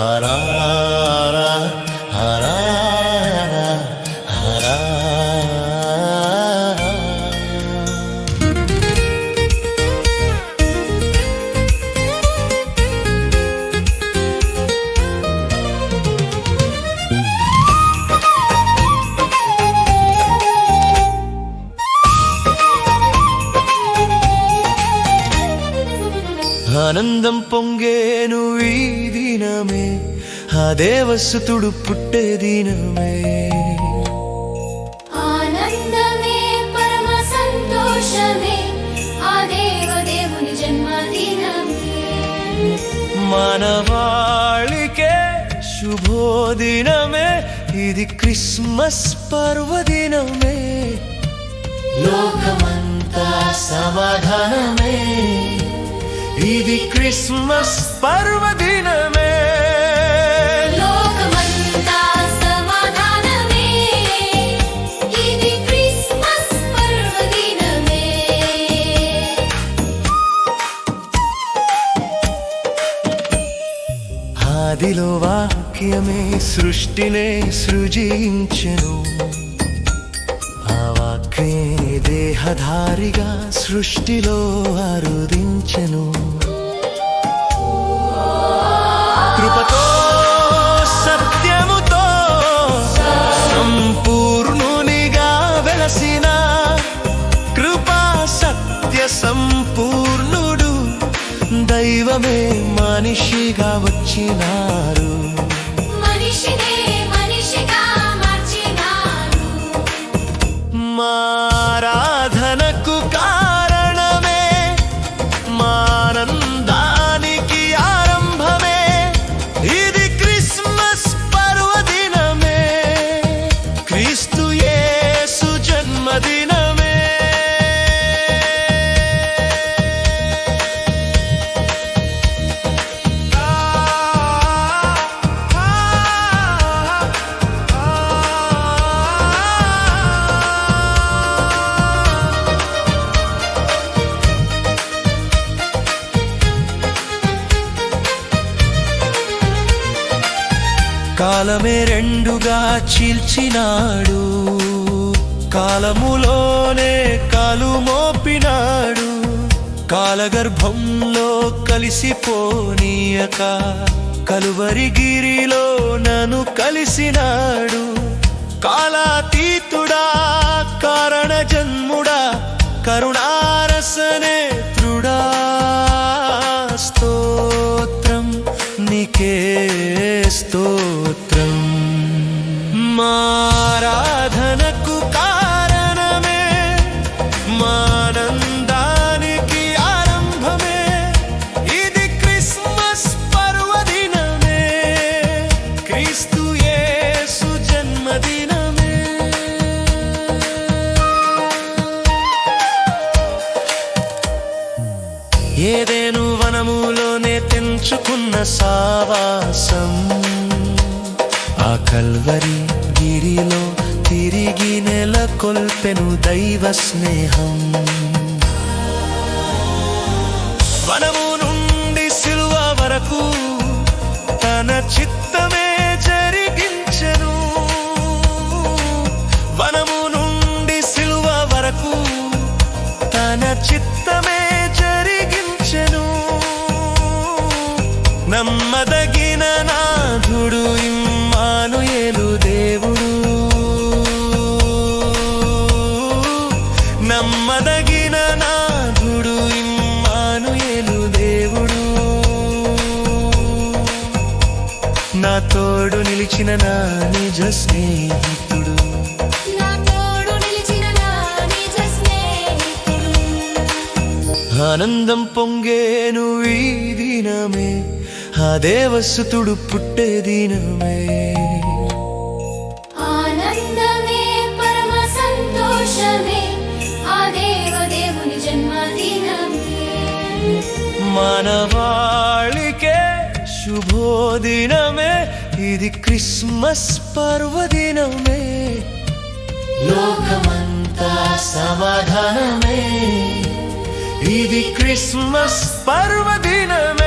Hara uh, పొంగేను ఈ దినమే. ఆ దేవసుతుడు పుట్టే దినమే. మానవాళికే శుభోదినమే ఇది క్రిస్మస్ పర్వదినమే. లోకమంతా సమాధానమే. ఇది క్రిస్మస్ పర్వదినమే. ఆదిలో వాక్యమే సృష్టినే సృజించెను. ఆ వాక్యే దేహధారిగా సృష్టిలో అరుదించెను. దైవమే మనిషిగా వచ్చినారు. కాలమే రెండుగా చీల్చినాడు. కాలములోనే కాలు మోపినాడు. కాలగర్భంలో కలిసిపోనీయక. కలువరిగిరిలో నన్ను కలిసినాడు. కాలాతీతుడా కారణ జన్ముడా కరుణా మారాధనకు కారణమే మానందానికి ఆరంభమే. ఇది క్రిస్మస్ పర్వదినమే క్రీస్తు యేసు జన్మదినమే. ఏదేను వనములోనే తెంచుకున్న సావాసం ఆ కల్వరి గిరిలో తిరిగి నెలకొల్పెను దైవ స్నేహం. వనము నుండి సిలువ వరకు తన చిత్తమే జరిగించను. వనము నుండి సిలువ వరకు తన చిత్తమే జరిగించను. నమ్మదగిన నాథుడు ఇమ్మాను ఏలుదే నిలిచిన నా నిజ స్నేహితుడు. ఆనందం పొంగేను ఈ దినమే ఆ దేవసుతుడు పుట్టే దినమే. మానవాళికే శుభోదినమే ఇది క్రిస్మస్ పర్వదినమే. లోకమంతా సమాధానమే. ఇది క్రిస్మస్ పర్వదినమే.